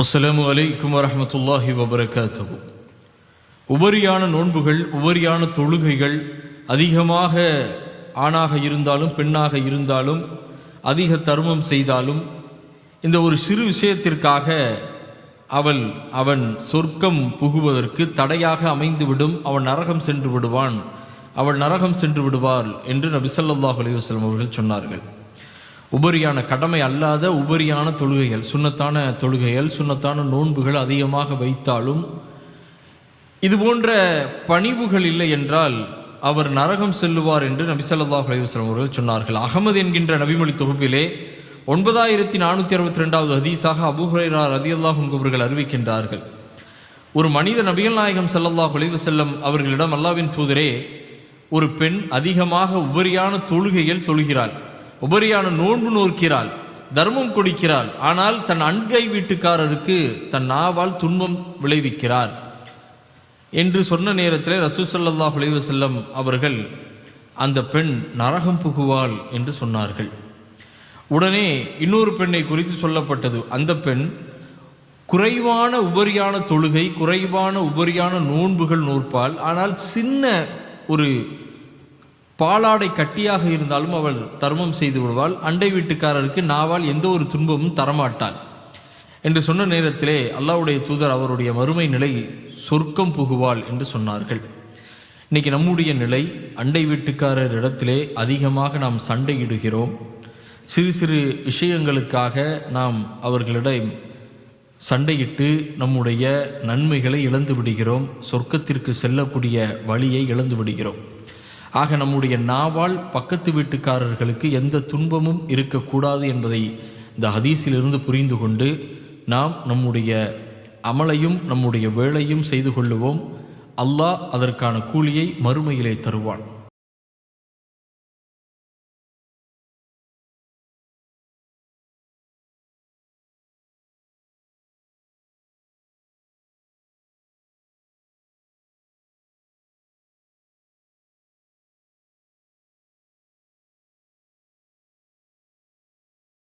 அஸ்லாம் வலைக்கும் வரமத்துல்லாஹி வபரகாத்துஹு. உபரியான நோன்புகள் உபரியான தொழுகைகள் அதிகமாக ஆணாக இருந்தாலும் பெண்ணாக இருந்தாலும் அதிக தர்மம் செய்தாலும் இந்த ஒரு சிறு விஷயத்திற்காக அவள் அவன் சொர்க்கம் புகுவதற்கு தடையாக அமைந்துவிடும் அவன் நரகம் சென்று விடுவான் அவள் நரகம் சென்று விடுவாள் என்று நபி ஸல்லல்லாஹு அலைஹி அவர்கள் சொன்னார்கள். உபரியான கடமை அல்லாத உபரியான தொழுகைகள் சுன்னத்தான தொழுகைகள் சுன்னத்தான நோன்புகள் அதிகமாக வைத்தாலும் இது போன்ற பணிவுகள் இல்லை என்றால் அவர் நரகம் செல்லுவார் என்று நபி ஸல்லல்லாஹு அலைஹி அவர்கள் சொன்னார்கள். அகமது என்கின்ற நபிமொழி தொகுப்பிலே ஒன்பதாயிரத்தி நானூற்றி அறுபத்தி ரெண்டாவது ஹதீஸாக அபூ ஹுரைரா அவர்கள் அறிவிக்கின்றார்கள். ஒரு மனித நபிகள் நாயகம் ஸல்லல்லாஹு அலைஹி செல்லம் அவர்களிடம் அல்லாவின் தூதரே ஒரு பெண் அதிகமாக உபரியான தொழுகைகள் தொழுகிறாள். உபரியான நோன்பு நோக்கிறாள் தர்மம் கொடுக்கிறாள். ஆனால் தன் அன்றை வீட்டுக்காரருக்கு தன் நாவால் துன்பம் விளைவிக்கிறார். என்று சொன்ன நேரத்தில் ரசூசல்லா செல்லம் அவர்கள் அந்த பெண் நரகம் புகுவாள் என்று சொன்னார்கள். உடனே இன்னொரு பெண்ணை குறித்து சொல்லப்பட்டது. அந்த பெண் குறைவான உபரியான தொழுகை குறைவான உபரியான நோன்புகள் நோற்பாள். ஆனால் சின்ன ஒரு பாலாடை கட்டியாக இருந்தாலும் அவள் தர்மம் செய்து விடுவாள். அண்டை வீட்டுக்காரருக்கு நாவால் எந்த ஒரு துன்பமும் தரமாட்டாள். என்று சொன்ன நேரத்திலே அல்லாவுடைய தூதர் அவருடைய மறுமை நிலை சொர்க்கம் புகுவாள் என்று சொன்னார்கள். இன்னைக்கு நம்முடைய நிலை அண்டை வீட்டுக்காரர் இடத்திலே அதிகமாக நாம் சண்டையிடுகிறோம். சிறு சிறு விஷயங்களுக்காக நாம் அவர்களிடம் சண்டையிட்டு நம்முடைய நன்மைகளை இழந்து விடுகிறோம். சொர்க்கத்திற்கு செல்லக்கூடிய வழியை இழந்து விடுகிறோம். ஆக நம்முடைய நாவால் பக்கத்து வீட்டுக்காரர்களுக்கு எந்த துன்பமும் இருக்கக்கூடாது என்பதை இந்த ஹதீஸிலிருந்து புரிந்து கொண்டு நாம் நம்முடைய அமலையும் நம்முடைய வேலையும் செய்து கொள்ளுவோம். அல்லாஹ் அதற்கான கூலியை மறுமையிலே தருவான்.